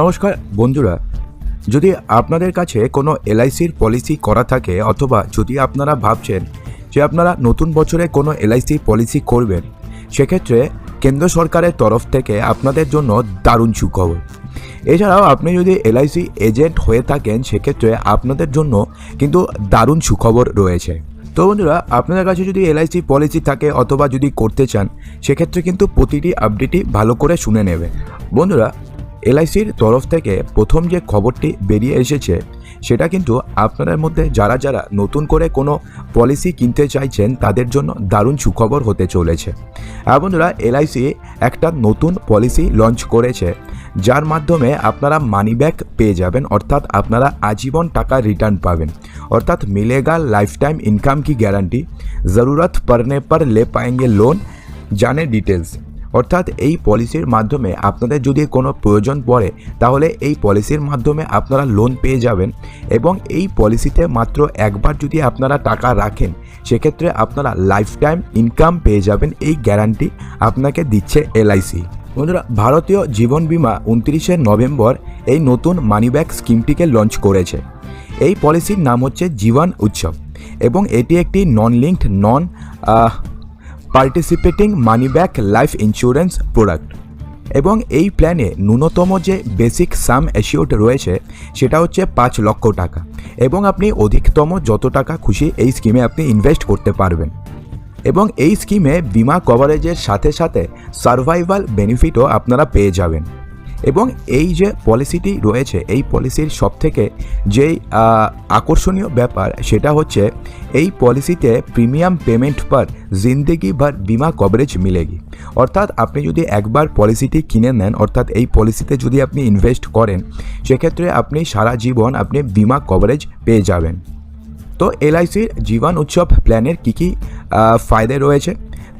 নমস্কার, বন্ধুরা। যদি আপনাদের কাছে কোনো এলআইসির পলিসি করা থাকে অথবা যদি আপনারা ভাবছেন যে আপনারা নতুন বছরে কোনো এলআইসি পলিসি করবেন, সেক্ষেত্রে কেন্দ্র সরকারের তরফ থেকে আপনাদের জন্য দারুণ সুখবর। এছাড়াও আপনি যদি এলআইসি এজেন্ট হয়ে থাকেন, সেক্ষেত্রে আপনাদের জন্য কিন্তু দারুণ সুখবর রয়েছে। তো বন্ধুরা, আপনাদের কাছে যদি এলআইসি পলিসি থাকে অথবা যদি করতে চান, সেক্ষেত্রে কিন্তু প্রতিটি আপডেটই ভালো করে শুনে নেবে বন্ধুরা এলআইসির তরফ থেকে প্রথম যে খবরটি বেরিয়ে এসেছে, সেটা কিন্তু আপনাদের মধ্যে যারা যারা নতুন করে কোনো পলিসি কিনতে চাইছেন, তাদের জন্য দারুণ সুখবর হতে চলেছে। আর বন্ধুরা, এলআইসি একটা নতুন পলিসি লঞ্চ করেছে, যার মাধ্যমে আপনারা মানি ব্যাক পেয়ে যাবেন, অর্থাৎ আপনারা আজীবন টাকা রিটার্ন পাবেন। অর্থাৎ মিলেগা লাইফ টাইম ইনকাম কি গ্যারান্টি জরুরত পড়নে পর লে পাएंगे লোন জানে ডিটেলস অর্থাৎ এই পলিসির মাধ্যমে আপনাদের যদি কোনো প্রয়োজন পড়ে, তাহলে এই পলিসির মাধ্যমে আপনারা লোন পেয়ে যাবেন এবং এই পলিসিতে মাত্র একবার যদি আপনারা টাকা রাখেন, সেক্ষেত্রে আপনারা লাইফ টাইম ইনকাম পেয়ে যাবেন এই গ্যারান্টি আপনাকে দিচ্ছে এলআইসি বন্ধুরা, ভারতীয় জীবন বীমা উনত্রিশে নভেম্বর এই নতুন মানিব্যাক স্কিমটিকে লঞ্চ করেছে। এই পলিসির নাম হচ্ছে জীবন উৎসব এবং এটি একটি non linked non participating money back life insurance product এবং এই প্ল্যানে ন্যূনতম যে বেসিক সাম অ্যাসিওট রয়েছে, সেটা হচ্ছে পাঁচ লক্ষ টাকা। এবং আপনি অধিকতম যত টাকা খুশি এই স্কিমে আপনি ইনভেস্ট করতে পারবেন। এবং এই স্কিমে বিমা কভারেজের সাথে সাথে সার্ভাইভাল বেনিফিটও আপনারা পেয়ে যাবেন। এবং এই যে পলিসিটি রয়েছে, এই পলিসির সবথেকে যেই আকর্ষণীয় ব্যাপার সেটা হচ্ছে এই পলিসিতে প্রিমিয়াম পেমেন্ট পর জিন্দেগি বা বিমা কভারেজ মিলেগি অর্থাৎ আপনি যদি একবার পলিসিটি কিনে নেন, অর্থাৎ এই পলিসিতে যদি আপনি ইনভেস্ট করেন, সেক্ষেত্রে আপনি সারা জীবন আপনি বিমা কভারেজ পেয়ে যাবেন। তো এলআইসির জীবন উৎসব প্ল্যানের কী কী ফায়দা রয়েছে?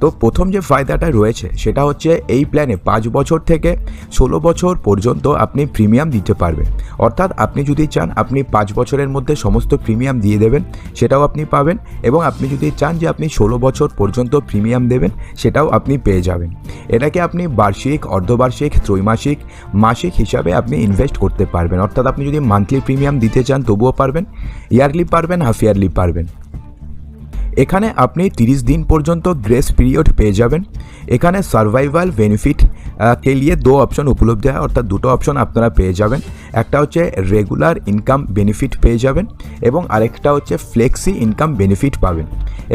তো প্রথম যে ফায়দাটা রয়েছে, সেটা হচ্ছে এই প্ল্যানে পাঁচ বছর থেকে ষোলো বছর পর্যন্ত আপনি প্রিমিয়াম দিতে পারবেন। অর্থাৎ আপনি যদি চান, আপনি পাঁচ বছরের মধ্যে সমস্ত প্রিমিয়াম দিয়ে দেবেন, সেটাও আপনি পাবেন এবং আপনি যদি চান যে আপনি ষোলো বছর পর্যন্ত প্রিমিয়াম দেবেন, সেটাও আপনি পেয়ে যাবেন। এটাকে আপনি বার্ষিক, অর্ধবার্ষিক, ত্রৈমাসিক, মাসিক হিসাবে আপনি ইনভেস্ট করতে পারবেন। অর্থাৎ আপনি যদি মান্থলি প্রিমিয়াম দিতে চান, তবুও পারবেন ইয়ারলি পারবেন হাফ ইয়ারলি পারবেন। এখানে আপনি 30 দিন পর্যন্ত গ্রেস পিরিয়ড পেয়ে যাবেন। এখানে সার্ভাইভাল বেনিফিট কে লিয়ে দো অপশন উপলব্ধ হয়, অর্থাৎ দুটো অপশন আপনারা পেয়ে যাবেন। একটা হচ্ছে রেগুলার ইনকাম বেনিফিট পেয়ে যাবেন এবং আরেকটা হচ্ছে ফ্লেক্সি ইনকাম বেনিফিট পাবেন।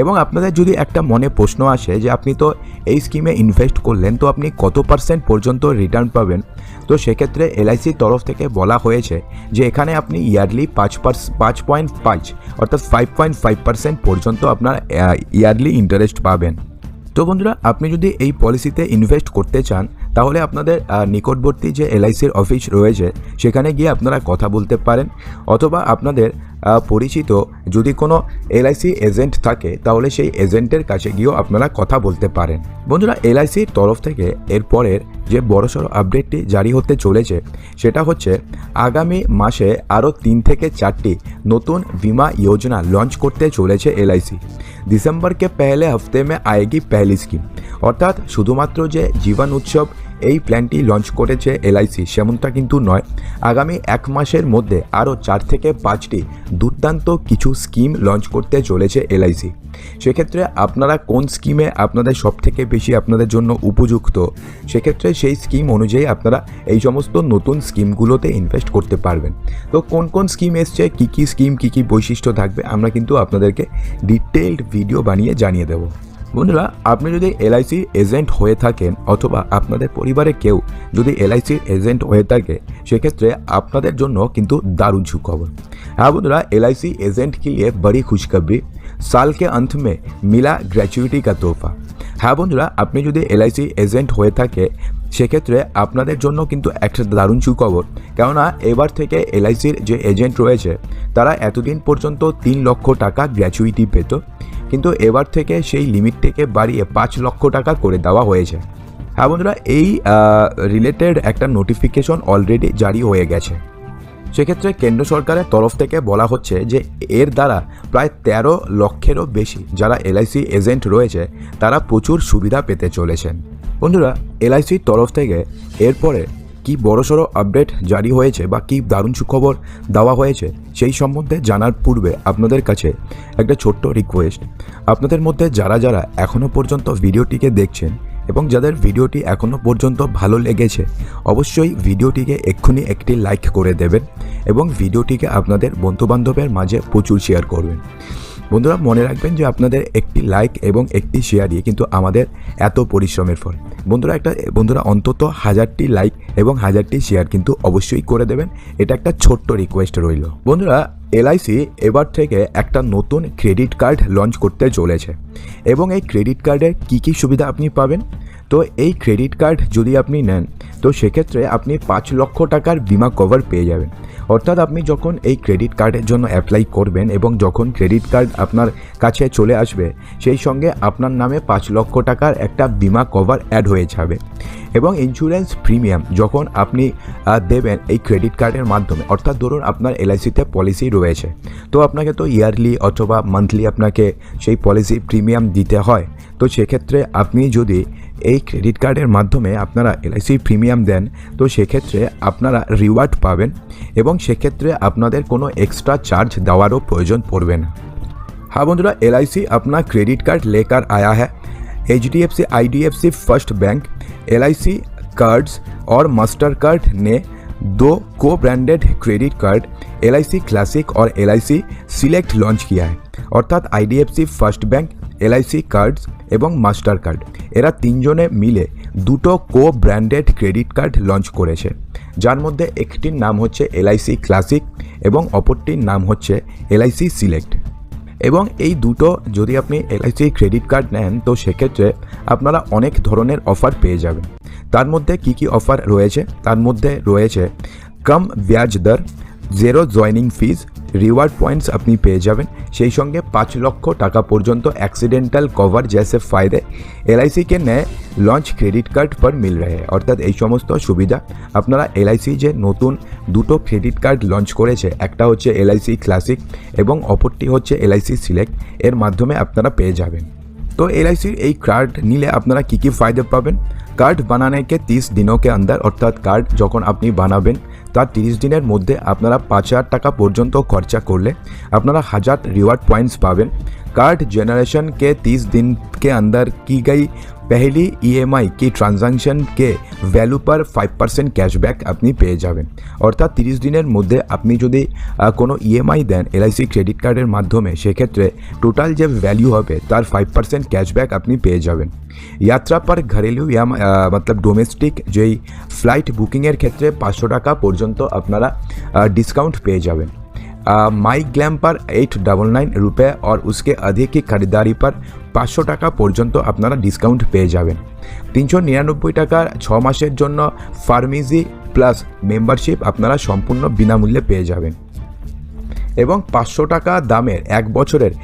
এবং আপনাদের যদি একটা মনে প্রশ্ন আসে যে আপনি তো এই স্কিমে ইনভেস্ট করলেন, তো আপনি কত পার্সেন্ট পর্যন্ত রিটার্ন পাবেন? তো সেক্ষেত্রে এলআইসির তরফ থেকে বলা হয়েছে যে এখানে আপনি ইয়ারলি পাঁচ পার্স, পাঁচ পয়েন্ট পাঁচ, অর্থাৎ ফাইভ পয়েন্ট ফাইভ পার্সেন্ট পর্যন্ত আপনার ইয়ারলি ইন্টারেস্ট পাবেন। তো বন্ধুরা, আপনি যদি এই পলিসিতে ইনভেস্ট করতে চান তাহলে আপনাদের নিকটবর্তী যে এলআইসির অফিস রয়েছে, সেখানে গিয়ে আপনারা কথা বলতে পারেন। অথবা আপনাদের পরিচিত যদি কোনো এলআইসি এজেন্ট থাকে, তাহলে সেই এজেন্টের কাছে গিয়েও আপনারা কথা বলতে পারেন। বন্ধুরা, এলআইসির তরফ থেকে এরপরের যে বড়সড় আপডেটটি জারি হতে চলেছে, সেটা হচ্ছে আগামী মাসে আরও তিন থেকে চারটি নতুন বিমা যোজনা লঞ্চ করতে চলেছে এলআইসি। ডিসেম্বরকে পেহলে হফতে মে আয়েগি পেহলি স্কিম। অর্থাৎ শুধুমাত্র যে জীবন উৎসব এই প্ল্যানটি লঞ্চ করেছে এলআইসি, সেমনটা কিন্তু নয়। আগামী এক মাসের মধ্যে আরও চার থেকে পাঁচটি দুর্দান্ত কিছু স্কিম লঞ্চ করতে চলেছে এলআইসি। সেক্ষেত্রে আপনারা কোন স্কিমে আপনাদের সবথেকে বেশি আপনাদের জন্য উপযুক্ত? সেক্ষেত্রে সেই স্কিম অনুযায়ী আপনারা এই সমস্ত নতুন স্কিমগুলোতে ইনভেস্ট করতে পারবেন। তো কোন কোন স্কিম এসছে, কী কী স্কিম, কী কী বৈশিষ্ট্য থাকবে, আমরা কিন্তু আপনাদেরকে ডিটেলড ভিডিও বানিয়ে জানিয়ে দেবো। বন্ধুরা, আপনি যদি এলআইসির এজেন্ট হয়ে থাকেন অথবা আপনাদের পরিবারে কেউ যদি এলআইসির এজেন্ট হয়ে থাকে, সেক্ষেত্রে আপনাদের জন্য কিন্তু দারুণ সুখবর। হ্যাঁ বন্ধুরা এলআইসি এজেন্ট কি लिए বড়ি खुशखबरी সালকে के अंत গ্র্যাচুইটি কা তোফা হ্যাঁ বন্ধুরা, আপনি যদি এলআইসি এজেন্ট হয়ে থাকে সেক্ষেত্রে আপনাদের জন্য কিন্তু একটা দারুণ সুখবর। কেননা এবার থেকে এলআইসির যে এজেন্ট রয়েছে, তারা এতদিন পর্যন্ত তিন লক্ষ টাকা গ্র্যাচুইটি পেত। কিন্তু এবার থেকে সেই লিমিটটিকে বাড়িয়ে পাঁচ লক্ষ টাকা করে দেওয়া হয়েছে। হ্যাঁ বন্ধুরা, এই রিলেটেড একটা নোটিফিকেশন অলরেডি জারি হয়ে গেছে। সেক্ষেত্রে কেন্দ্র সরকারের তরফ থেকে বলা হচ্ছে যে, এর দ্বারা প্রায় তেরো লক্ষেরও বেশি যারা এলআইসি এজেন্ট রয়েছে, তারা প্রচুর সুবিধা পেতে চলেছেন। বন্ধুরা এলআইসির তরফ থেকে এরপরে কী বড়সড় আপডেট জারি হয়েছে বা কী দারুণ সুখবর দেওয়া হয়েছে সেই সম্বন্ধে জানার পূর্বে আপনাদের কাছে একটা ছোট্ট রিকোয়েস্ট আপনাদের মধ্যে যারা যারা এখনও পর্যন্ত ভিডিওটিকে দেখছেন এবং যাদের ভিডিওটি এখনও পর্যন্ত ভালো লেগেছে, অবশ্যই ভিডিওটিকে এক্ষুনি একটি লাইক করে দেবেন এবং ভিডিওটিকে আপনাদের বন্ধুবান্ধবের মাঝে প্রচুর শেয়ার করবেন। বন্ধুরা, মনে রাখবেন যে আপনাদের একটি লাইক এবং একটি শেয়ার শেয়ারই কিন্তু আমাদের এত পরিশ্রমের ফল। বন্ধুরা, একটা, বন্ধুরা, অন্তত হাজারটি লাইক এবং হাজারটি শেয়ার কিন্তু অবশ্যই করে দেবেন। এটা একটা ছোট্ট রিকোয়েস্ট রইল। বন্ধুরা এলআইসি এবার থেকে একটা নতুন ক্রেডিট কার্ড লঞ্চ করতে চলেছে। এবং এই ক্রেডিট কার্ডের কী কী সুবিধা আপনি পাবেন? তো এই ক্রেডিট কার্ড যদি আপনি নেন, তো সেক্ষেত্রে আপনি পাঁচ লক্ষ টাকার বিমা কভার পেয়ে যাবেন। অর্থাৎ আপনি যখন এই ক্রেডিট কার্ডের জন্য অ্যাপ্লাই করবেন এবং যখন ক্রেডিট কার্ড আপনার কাছে চলে আসবে, সেই সঙ্গে আপনার নামে পাঁচ লক্ষ টাকার একটা বিমা কভার অ্যাড হয়ে যাবে। এবং ইন্স্যুরেন্স প্রিমিয়াম যখন আপনি আহ, দেবেন এই ক্রেডিট কার্ডের মাধ্যমে অর্থাৎ ধরুন আপনার এলআইসিতে পলিসি রয়েছে তো আপনাকে তো ইয়ারলি অথবা মান্থলি আপনাকে সেই পলিসি প্রিমিয়াম দিতে হয় তো সেক্ষেত্রে আপনি যদি এই ক্রেডিট কার্ডের মাধ্যমে আপনারা এলআইসি প্রিমিয়াম দেন তো সেক্ষেত্রে আপনারা রিওয়ার্ড পাবেন এবং সেক্ষেত্রে আপনাদের কোনো এক্সট্রা চার্জ দেওয়ারও প্রয়োজন পড়বে না हाँ बंधुरा एल अपना क्रेडिट कार्ड लेकर आया है H D F C I D F C first bank L cards और मास्टर कार्ड ने दो cobranded credit card L classic और एल सिलेक्ट लॉन्च किया है অর্থাৎ IDFC first bank LIC cards এবং মাস্টার কার্ড এরা তিনজনে মিলে দুটো cobranded credit card launch করেছে যার মধ্যে একটির নাম হচ্ছে এলআইসি ক্লাসিক এবং অপরটির নাম হচ্ছে এলআইসি সিলেক্ট এবং এই দুটো যদি আপনি এলআইসি ক্রেডিট কার্ড নেন, তো সেক্ষেত্রে আপনারা অনেক ধরনের অফার পেয়ে যাবেন। তার মধ্যে কি কি অফার রয়েছে? তার মধ্যে রয়েছে, কম ব্যাজ দর zero joining fees reward points আপনি পেয়ে যাবেন। সেই সঙ্গে পাঁচ লক্ষ টাকা পর্যন্ত অ্যাক্সিডেন্টাল কভার জ্যাসে ফায়দে এলআইসিকে নেয় লঞ্চ ক্রেডিট কার্ড পর মিল রহে অর্থাৎ এই সমস্ত সুবিধা আপনারা এলআইসি যে নতুন দুটো ক্রেডিট কার্ড লঞ্চ করেছে, একটা হচ্ছে এলআইসি ক্লাসিক এবং অপরটি হচ্ছে এলআইসি সিলেক্ট এর মাধ্যমে আপনারা পেয়ে যাবেন। তো এলআইসির এই কার্ড নিলে আপনারা কী কী ফায়দা পাবেন? কার্ড বানানোকে তিরিশ দিনকে আন্দার অর্থাৎ কার্ড যখন আপনি বানাবেন তার তিরিশ দিনের মধ্যে আপনারা পাঁচ হাজার টাকা পর্যন্ত খরচা করলে আপনারা হাজার রিওয়ার্ড পয়েন্টস পাবেন। कार्ड जनरेशन के 30 दिन के अंदर की गई पहली ईएमआई की ট্রানজাকশন কে value per five percent cashback আপনি পেয়ে যাবেন অর্থাৎ তিরিশ দিনের মধ্যে আপনি যদি আহ, কোনো ইএমআই দেন এলআইসি ক্রেডিট কার্ডের মাধ্যমে সেক্ষেত্রে টোটাল যে ভ্যালু হবে তার ফাইভ পার্সেন্ট ক্যাশব্যাক আপনি পেয়ে যাবেন যাত্রা পর ঘরেলু ইয়া মতলব ডোমেস্টিক যেই ফ্লাইট বুকিংয়ের ক্ষেত্রে পাঁচশো টাকা পর্যন্ত আপনারা ডিসকাউন্ট পেয়ে যাবেন माई ग्लैम पर एट डबल नाइन रुपये और उसके अधिक की खरीदारी पर পাঁচশো টাকা পর্যন্ত আপনারা ডিসকাউন্ট পেয়ে যাবেন তিনশো নিরানব্বই টাকার ছ মাসের জন্য ফার্মিজি প্লাস মেম্বারশিপ আপনারা সম্পূর্ণ বিনামূল্যে পেয়ে যাবেন এবং পাঁচশো টাকা দামের এক বছরের আহ,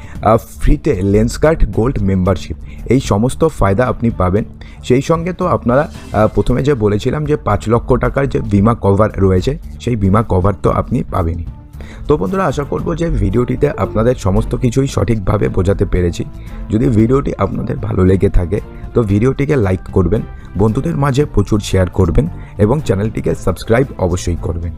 ফ্রিতে লেন্সকার্ট গোল্ড মেম্বারশিপ এই সমস্ত ফায়দা আপনি পাবেন সেই সঙ্গে তো আপনারা আহ, প্রথমে যে বলেছিলাম যে পাঁচ লক্ষ টাকার যে বিমা কভার রয়েছে সেই বিমা কভার তো আপনি পাবেনই তো বন্ধুরা, আশা করব যে ভিডিওটিতে আপনাদের সমস্ত কিছুই সঠিকভাবে বোঝাতে পেরেছি। যদি ভিডিওটি আপনাদের ভালো লেগে থাকে, তো ভিডিওটিকে লাইক করবেন, বন্ধুদের মাঝে প্রচুর শেয়ার করবেন এবং চ্যানেলটিকে সাবস্ক্রাইব অবশ্যই করবেন।